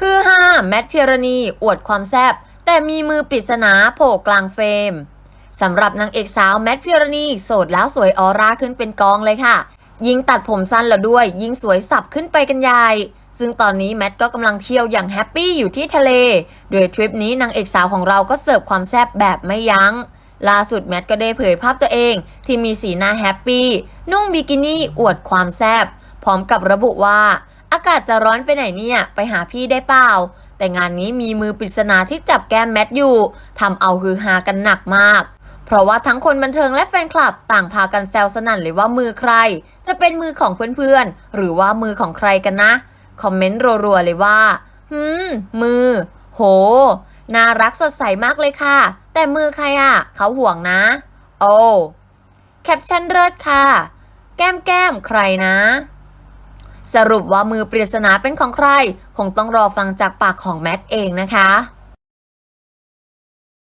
ฮือฮาแมทพิรณีอวดความแซบแต่มีมือปริศนาโผล่กลางเฟรมสำหรับนางเอกสาวแมทพิรณีโสดแล้วสวยออร่าขึ้นเป็นกองเลยค่ะ ยิ่งตัดผมสั้นแล้วด้วย ยิ่งสวยสับขึ้นไปกันใหญ่ซึ่งตอนนี้แมทก็กำลังเที่ยวอย่างแฮปปี้อยู่ที่ทะเล โดยทริปนี้นางเอกสาวของเราก็เสิร์ฟความแซบแบบไม่ยัง้ง ล่าสุดแมทก็ได้เผยภาพตัวเอง ที่มีสีหน้าแฮปปี้นุ่งบิกินี่อวดความแซบพร้อมกับระบุว่าากาศจะร้อนไปไหนเนี่ย ไปหาพี่ได้เปล่า แต่งานนี้มีมือปริศนาที่จับแก้มแมทอยู่ทำเอาฮือฮากันหนักมาก เพราะว่าทั้งคนบันเทิงและแฟนคลับต่างพากันแซวสนั่นเลยว่ามือใคร จะเป็นมือของเพื่อนๆ หรือว่ามือของใครกันนะ คอมเมนต์รัวๆเลยว่าหืม มือ โห น่ารักสดใสมากเลยค่ะ แต่มือใครอะ เขาห่วงนะ โอ้ แคปชั่นเลิศค่ะ แก้มแก้มใครนะ สรุปว่ามือปริศนาเป็นของใคร คงต้องรอฟังจากปากของแมทเองนะคะ